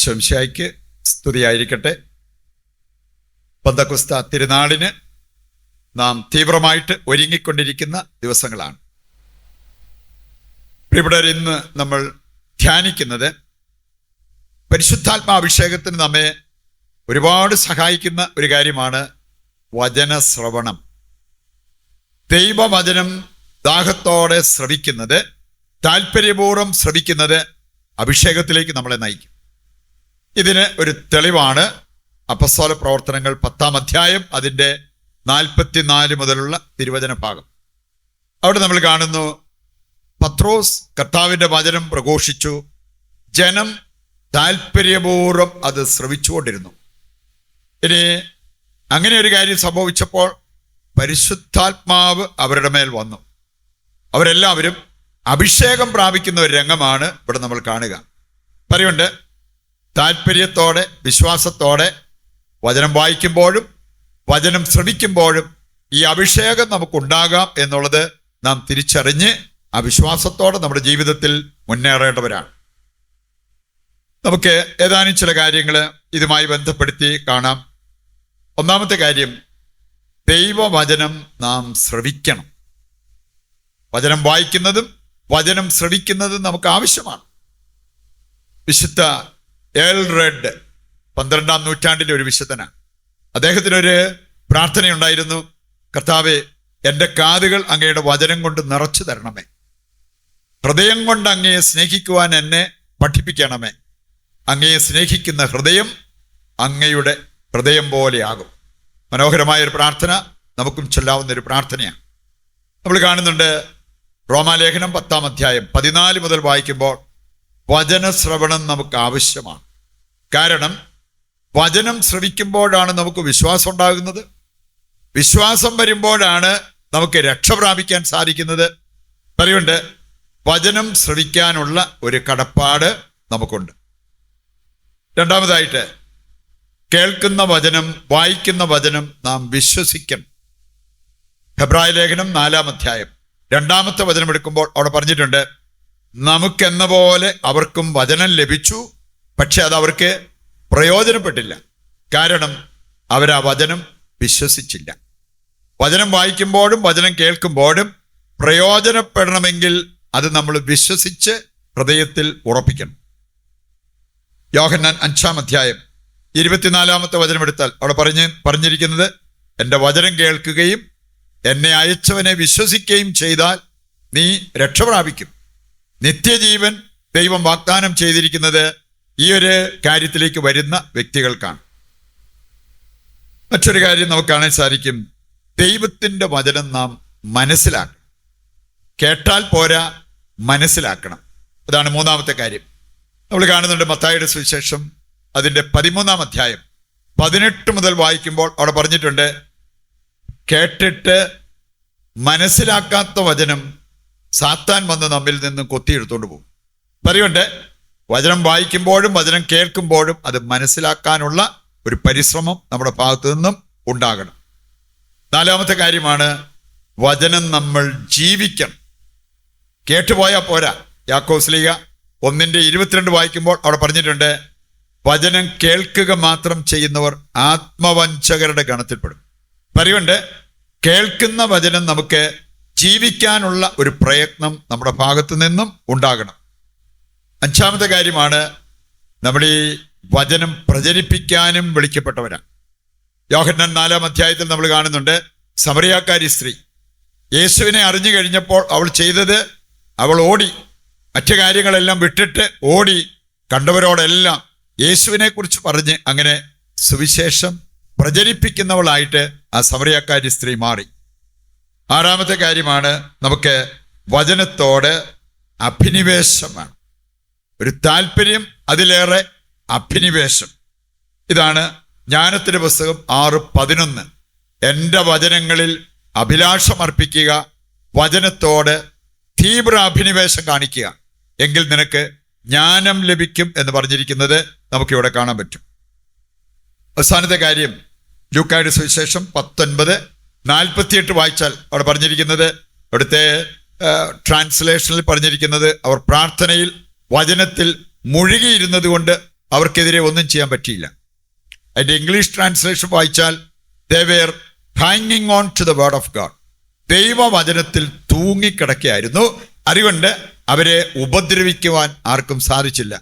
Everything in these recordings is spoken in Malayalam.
ശംശായിക്ക് സ്തുതിയായിരിക്കട്ടെ. പന്തക്കുസ്ത തിരുനാളിന് നാം തീവ്രമായിട്ട് ഒരുങ്ങിക്കൊണ്ടിരിക്കുന്ന ദിവസങ്ങളാണ്. ഇവിടെ ഇന്ന് നമ്മൾ ധ്യാനിക്കുന്നത് പരിശുദ്ധാത്മാഭിഷേകത്തിന് നമ്മെ ഒരുപാട് സഹായിക്കുന്ന ഒരു കാര്യമാണ് വചനശ്രവണം. ദൈവവചനം ദാഹത്തോടെ ശ്രവിക്കുന്നത് താല്പര്യപൂർവം ശ്രവിക്കുന്നത് അഭിഷേകത്തിലേക്ക് നമ്മളെ നയിക്കും. ഇതിന് ഒരു തെളിവാണ്. അപ്പസ്തോല പ്രവർത്തനങ്ങൾ പത്താം അധ്യായം അതിന്റെ നാൽപ്പത്തിനാല് മുതലുള്ള തിരുവചന ഭാഗം. അവിടെ നമ്മൾ കാണുന്നു പത്രോസ് കർത്താവിന്റെ വചനം പ്രഘോഷിച്ചു. ജനം താല്പര്യപൂർവം അത് ശ്രവിച്ചുകൊണ്ടിരുന്നു. ഇനി അങ്ങനെ ഒരു കാര്യം സംഭവിച്ചപ്പോൾ പരിശുദ്ധാത്മാവ് അവരുടെ മേൽ വന്നു. അവരെല്ലാവരും അഭിഷേകം പ്രാപിക്കുന്ന ഒരു രംഗമാണ് ഇവിടെ നമ്മൾ കാണുക. പറയുണ്ട് താല്പര്യത്തോടെ വിശ്വാസത്തോടെ വചനം വായിക്കുമ്പോഴും വചനം ശ്രമിക്കുമ്പോഴും ഈ അഭിഷേകം നമുക്കുണ്ടാകാം എന്നുള്ളത് നാം തിരിച്ചറിഞ്ഞ് ആ വിശ്വാസത്തോടെ നമ്മുടെ ജീവിതത്തിൽ മുന്നേറേണ്ടവരാണ്. നമുക്ക് ഏതാനും ചില കാര്യങ്ങൾ ഇതുമായി ബന്ധപ്പെടുത്തി കാണാം. ഒന്നാമത്തെ കാര്യം ദൈവവചനം നാം ശ്രവിക്കണം. വചനം വായിക്കുന്നതും വചനം ശ്രവിക്കുന്നതും നമുക്ക് ആവശ്യമാണ്. വിശുദ്ധ എൽ റെഡ് പന്ത്രണ്ടാം നൂറ്റാണ്ടിലെ ഒരു വിശുദ്ധനാണ് അദ്ദേഹത്തിനൊരു പ്രാർത്ഥനയുണ്ടായിരുന്നു. കർത്താവെ എന്റെ കാതുകൾ അങ്ങയുടെ വചനം കൊണ്ട് നിറച്ചു തരണമേ. ഹൃദയം കൊണ്ട് അങ്ങയെ സ്നേഹിക്കുവാൻ എന്നെ പഠിപ്പിക്കണമേ. അങ്ങയെ സ്നേഹിക്കുന്ന ഹൃദയം അങ്ങയുടെ ഹൃദയം പോലെയാകും മനോഹരമായ ഒരു പ്രാർത്ഥന നമുക്കും ചൊല്ലാവുന്ന ഒരു പ്രാർത്ഥനയാണ്. നമ്മൾ കാണുന്നുണ്ട് റോമാലേഖനം പത്താം അധ്യായം പതിനാല് മുതൽ വായിക്കുമ്പോൾ വചനശ്രവണം നമുക്ക് ആവശ്യമാണ്. കാരണം വചനം ശ്രവിക്കുമ്പോഴാണ് നമുക്ക് വിശ്വാസം ഉണ്ടാകുന്നത്. വിശ്വാസം വരുമ്പോഴാണ് നമുക്ക് രക്ഷ പ്രാപിക്കാൻ സാധിക്കുന്നത്. പറയുണ്ട് വചനം ശ്രവിക്കാനുള്ള ഒരു കടപ്പാട് നമുക്കുണ്ട്. രണ്ടാമതായിട്ട് കേൾക്കുന്ന വചനം വായിക്കുന്ന വചനം നാം വിശ്വസിക്കണം. ഹെബ്രായ ലേഖനം നാലാം അധ്യായം. രണ്ടാമത്തെ വചനം എടുക്കുമ്പോൾ അവിടെ പറഞ്ഞിട്ടുണ്ട് നമുക്കെന്ന പോലെ അവർക്കും വചനം ലഭിച്ചു പക്ഷെ അത് അവർക്ക് പ്രയോജനപ്പെട്ടില്ല. കാരണം അവർ ആ വചനം വിശ്വസിച്ചില്ല. വചനം വായിക്കുമ്പോഴും വചനം കേൾക്കുമ്പോഴും പ്രയോജനപ്പെടണമെങ്കിൽ അത് നമ്മൾ വിശ്വസിച്ച് ഹൃദയത്തിൽ ഉറപ്പിക്കണം. യോഹന്നാൻ അഞ്ചാം അധ്യായം ഇരുപത്തിനാലാമത്തെ വചനം എടുത്താൽ അവിടെ പറഞ്ഞ് പറഞ്ഞിരിക്കുന്നത് എന്റെ വചനം കേൾക്കുകയും എന്നെ അയച്ചവനെ വിശ്വസിക്കുകയും ചെയ്താൽ നീ രക്ഷ പ്രാപിക്കും നിത്യജീവൻ ദൈവം വാഗ്ദാനം ചെയ്തിരിക്കുന്നത് ഈ ഒരു കാര്യത്തിലേക്ക് വരുന്ന വ്യക്തികൾക്കാണ്. മറ്റൊരു കാര്യം നമുക്ക് കാണാൻ സാധിക്കും. ദൈവത്തിന്റെ വചനം നാം മനസ്സിലാക്കണം. കേട്ടാൽ പോരാ മനസ്സിലാക്കണം. അതാണ് മൂന്നാമത്തെ കാര്യം. നമ്മൾ കാണുന്നുണ്ട് മത്തായിയുടെ സുവിശേഷം അതിന്റെ പതിമൂന്നാം അധ്യായം. പതിനെട്ട് മുതൽ വായിക്കുമ്പോൾ അവിടെ പറഞ്ഞിട്ടുണ്ട് കേട്ടിട്ട് മനസ്സിലാക്കാത്ത വചനം സാത്താൻ വന്ന് നമ്മിൽ നിന്നും കൊത്തിയെടുത്തുകൊണ്ട് പോകും. പറയുണ്ട് വചനം വായിക്കുമ്പോഴും വചനം കേൾക്കുമ്പോഴും അത് മനസ്സിലാക്കാനുള്ള ഒരു പരിശ്രമം നമ്മുടെ ഭാഗത്തു നിന്നും ഉണ്ടാകണം. നാലാമത്തെ കാര്യമാണ് വചനം നമ്മൾ ജീവിക്കണം. കേട്ടുപോയാൽ പോരാ. യാക്കോസ്ലിക ഒന്നിന്റെ ഇരുപത്തിരണ്ട് വായിക്കുമ്പോൾ അവിടെ പറഞ്ഞിട്ടുണ്ട് വചനം കേൾക്കുക മാത്രം ചെയ്യുന്നവർ ആത്മവഞ്ചകരുടെ ഗണത്തിൽപ്പെടും. പറയുണ്ട് കേൾക്കുന്ന വചനം നമുക്ക് ജീവിക്കാനുള്ള ഒരു പ്രയത്നം നമ്മുടെ ഭാഗത്തു നിന്നും ഉണ്ടാകണം. അഞ്ചാമത്തെ കാര്യമാണ് നമ്മൾ ഈ വചനം പ്രചരിപ്പിക്കാനും വിളിക്കപ്പെട്ടവരാണ്. യോഹന്നാൻ നാലാം അധ്യായത്തിൽ നമ്മൾ കാണുന്നുണ്ട് സമറിയാക്കാരി സ്ത്രീ യേശുവിനെ അറിഞ്ഞു കഴിഞ്ഞപ്പോൾ അവൾ ചെയ്തത് അവൾ ഓടി മറ്റു കാര്യങ്ങളെല്ലാം വിട്ടിട്ട് ഓടി കണ്ടവരോടെല്ലാം യേശുവിനെ കുറിച്ച് പറഞ്ഞ് അങ്ങനെ സുവിശേഷം പ്രചരിപ്പിക്കുന്നവളായിട്ട് ആ സമറിയാക്കാരി സ്ത്രീ മാറി. ആറാമത്തെ കാര്യമാണ് നമുക്ക് വചനത്തോട് അഭിനിവേശമാണ്. ഒരു താല്പര്യം അതിലേറെ അഭിനിവേശം. ഇതാണ് ജ്ഞാനത്തിന്റെ പുസ്തകം ആറ് പതിനൊന്ന്. എന്റെ വചനങ്ങളിൽ അഭിലാഷമർപ്പിക്കുക വചനത്തോട് തീവ്ര അഭിനിവേശം കാണിക്കുക. എങ്കിൽ നിനക്ക് ജ്ഞാനം ലഭിക്കും എന്ന് പറഞ്ഞിരിക്കുന്നത് നമുക്കിവിടെ കാണാൻ പറ്റും. അവസാനത്തെ കാര്യം ലൂക്കായുടെ സുവിശേഷം പത്തൊൻപത് നാൽപ്പത്തിയെട്ട് വായിച്ചാൽ അവിടെ പറഞ്ഞിരിക്കുന്നത് അവിടുത്തെ ട്രാൻസ്ലേഷനിൽ പറഞ്ഞിരിക്കുന്നത് അവർ പ്രാർത്ഥനയിൽ വചനത്തിൽ മുഴുകിയിരുന്നത് കൊണ്ട് അവർക്കെതിരെ ഒന്നും ചെയ്യാൻ പറ്റിയില്ല. അതിന്റെ ഇംഗ്ലീഷ് ട്രാൻസ്ലേഷൻ വായിച്ചാൽ ദേ ഹാങ്ങിങ് on to the word of God ദൈവവചനത്തിൽ തൂങ്ങിക്കിടക്കുകയായിരുന്നു അതുകൊണ്ട് അവരെ ഉപദ്രവിക്കുവാൻ ആർക്കും സാധിച്ചില്ല.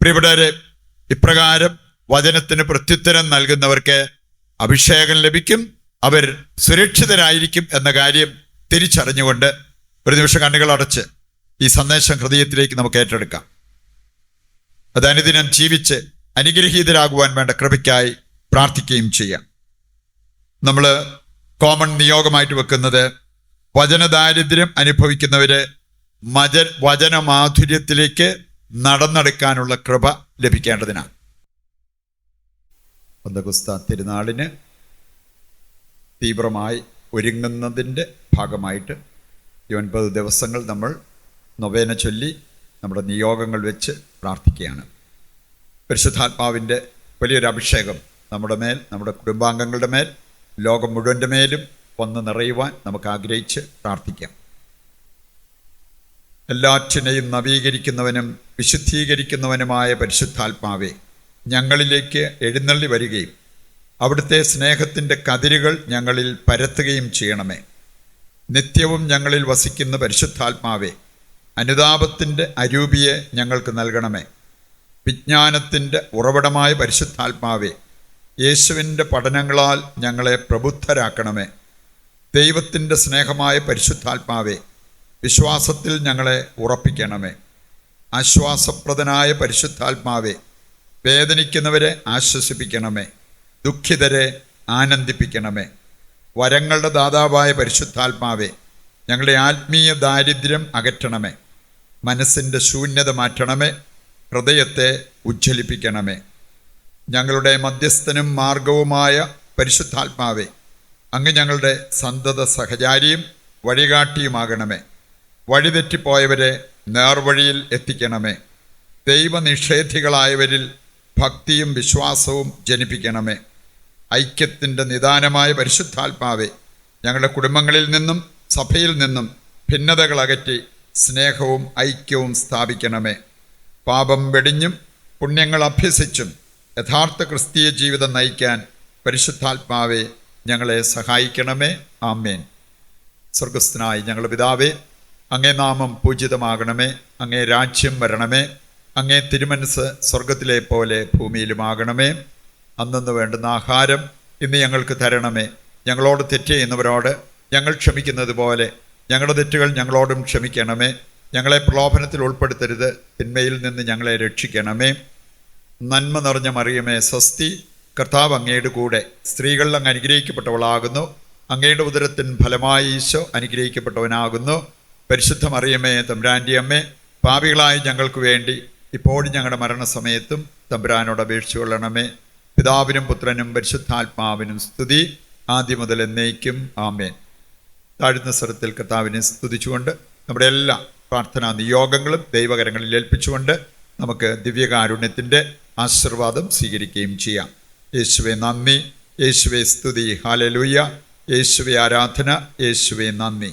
പ്രിയപ്പെട്ടവരെ ഇപ്രകാരം വചനത്തിന് പ്രത്യുത്തരം നൽകുന്നവർക്ക് അഭിഷേകം ലഭിക്കും. അവർ സുരക്ഷിതരായിരിക്കും എന്ന കാര്യം തിരിച്ചറിഞ്ഞുകൊണ്ട് ഒരു നിമിഷം കണ്ണുകൾ അടച്ച് ഈ സന്ദേശം ഹൃദയത്തിലേക്ക് നമുക്ക് ഏറ്റെടുക്കാം. അത് അനുദിനം ജീവിച്ച് അനുഗ്രഹീതരാകുവാൻ വേണ്ട കൃപയ്ക്കായി പ്രാർത്ഥിക്കുകയും ചെയ്യാം. നമ്മൾ കോമൺ നിയോഗമായിട്ട് വെക്കുന്നത് വചനദാരിദ്ര്യം അനുഭവിക്കുന്നവര് മജ വചനമാധുര്യത്തിലേക്ക് നടന്നെടുക്കാനുള്ള കൃപ ലഭിക്കേണ്ടതിനാണ്. തിരുനാളിന് തീവ്രമായി ഒരുങ്ങുന്നതിന്റെ ഭാഗമായിട്ട് ഈ ഒൻപത് ദിവസങ്ങൾ നമ്മൾ നൊവേന ചൊല്ലി നമ്മുടെ നിയോഗങ്ങൾ വെച്ച് പ്രാർത്ഥിക്കുകയാണ്. പരിശുദ്ധാത്മാവിന്റെ വലിയൊരു അഭിഷേകം നമ്മുടെ മേൽ നമ്മുടെ കുടുംബാംഗങ്ങളുടെ മേൽ ലോകം മുഴുവന്റെ മേലും വന്ന് നിറയുവാൻ നമുക്ക് ആഗ്രഹിച്ച് പ്രാർത്ഥിക്കാം. എല്ലാറ്റിനെയും നവീകരിക്കുന്നവനും വിശുദ്ധീകരിക്കുന്നവനുമായ പരിശുദ്ധാത്മാവെ ഞങ്ങളിലേക്ക് എഴുന്നള്ളി വരികയും അവിടുത്തെ സ്നേഹത്തിന്റെ കതിരുകൾ ഞങ്ങളിൽ പരത്തുകയും ചെയ്യണമേ. നിത്യവും ഞങ്ങളിൽ വസിക്കുന്ന പരിശുദ്ധാത്മാവെ അനുതാപത്തിന്റെ അരൂപിയെ ഞങ്ങൾക്ക് നൽകണമേ. വിജ്ഞാനത്തിന്റെ ഉറവിടമായ പരിശുദ്ധാത്മാവെ യേശുവിന്റെ പഠനങ്ങളാൽ ഞങ്ങളെ പ്രബുദ്ധരാക്കണമേ. ദൈവത്തിന്റെ സ്നേഹമായ പരിശുദ്ധാത്മാവെ വിശ്വാസത്തിൽ ഞങ്ങളെ ഉറപ്പിക്കണമേ. ആശ്വാസപ്രദനായ പരിശുദ്ധാത്മാവെ വേദനിക്കുന്നവരെ ആശ്വസിപ്പിക്കണമേ. ദുഃഖിതരെ ആനന്ദിപ്പിക്കണമേ. വരങ്ങളുടെ ദാതാവായ പരിശുദ്ധാത്മാവേ ഞങ്ങളുടെ ആത്മീയ ദാരിദ്ര്യം അകറ്റണമേ. മനസ്സിന്റെ ശൂന്യത മാറ്റണമേ. ഹൃദയത്തെ ഉജ്ജ്വലിപ്പിക്കണമേ. ഞങ്ങളുടെ മധ്യസ്ഥനും മാർഗവുമായ പരിശുദ്ധാത്മാവേ അങ്ങ് ഞങ്ങളുടെ സന്തത സഹചാരിയും വഴികാട്ടിയുമാകണമേ. വഴിതെറ്റിപ്പോയവരെ നേർവഴിയിൽ എത്തിക്കണമേ. ദൈവനിഷേധികളായവരിൽ ഭക്തിയും വിശ്വാസവും ജനിപ്പിക്കണമേ. ഐക്യത്തിന്റെ നിദാനമായ പരിശുദ്ധാത്മാവെ ഞങ്ങളുടെ കുടുംബങ്ങളിൽ നിന്നും സഭയിൽ നിന്നും ഭിന്നതകൾ അകറ്റി സ്നേഹവും ഐക്യവും സ്ഥാപിക്കണമേ. പാപം വെടിഞ്ഞും പുണ്യങ്ങൾ അഭ്യസിച്ചും യഥാർത്ഥ ക്രിസ്തീയ ജീവിതം നയിക്കാൻ പരിശുദ്ധാത്മാവെ ഞങ്ങളെ സഹായിക്കണമേ. ആമേൻ. സ്വർഗസ്ഥനായി ഞങ്ങളുടെ പിതാവേ അങ്ങേ നാമം പൂജിതമാകണമേ. അങ്ങേ രാജ്യം വരണമേ. അങ്ങേ തിരുമനസ് സ്വർഗത്തിലെ പോലെ ഭൂമിയിലുമാകണമേ. അന്നു വേണ്ടുന്ന ആഹാരം ഇന്ന് ഞങ്ങൾക്ക് തരണമേ. ഞങ്ങളോട് തെറ്റ് ചെയ്യുന്നവരോട് ഞങ്ങൾ ക്ഷമിക്കുന്നത് പോലെ ഞങ്ങളുടെ തെറ്റുകൾ ഞങ്ങളോടും ക്ഷമിക്കണമേ. ഞങ്ങളെ പ്രലോഭനത്തിൽ ഉൾപ്പെടുത്തരുത്. തിന്മയിൽ നിന്ന് ഞങ്ങളെ രക്ഷിക്കണമേ. നന്മ നിറഞ്ഞ മറിയമേ സ്വസ്തി കർത്താവ് അങ്ങയുടെ കൂടെ സ്ത്രീകളിൽ അങ്ങ് അനുഗ്രഹിക്കപ്പെട്ടവളാകുന്നു. അങ്ങയുടെ ഉദരത്തിൻ ഫലമായി ഈശോ അനുഗ്രഹിക്കപ്പെട്ടവനാകുന്നു. പരിശുദ്ധ മറിയമ്മേ തമ്പുരാന്റെ അമ്മേ പാപികളായ ഞങ്ങൾക്ക് വേണ്ടി ഇപ്പോഴും ഞങ്ങളുടെ മരണസമയത്തും തമ്പുരാനോട് അപേക്ഷിച്ചു കൊള്ളണമേ. പിതാവിനും പുത്രനും പരിശുദ്ധാത്മാവിനും സ്തുതി. ആദ്യം മുതൽ എന്നേക്കും ആമേൻ. താഴ്ന്ന സ്വരത്തിൽ കർത്താവിനെ സ്തുതിച്ചുകൊണ്ട് നമ്മുടെ എല്ലാ പ്രാർത്ഥനാ നിയോഗങ്ങളും ദൈവകരങ്ങളിൽ ഏൽപ്പിച്ചുകൊണ്ട് നമുക്ക് ദിവ്യകാരുണ്യത്തിന്റെ ആശീർവാദം സ്വീകരിക്കുകയും ചെയ്യാം. യേശുവെ നന്ദി. യേശുവെ സ്തുതി. ഹാലലൂയ യേശുവെ ആരാധന. യേശുവെ നന്ദി.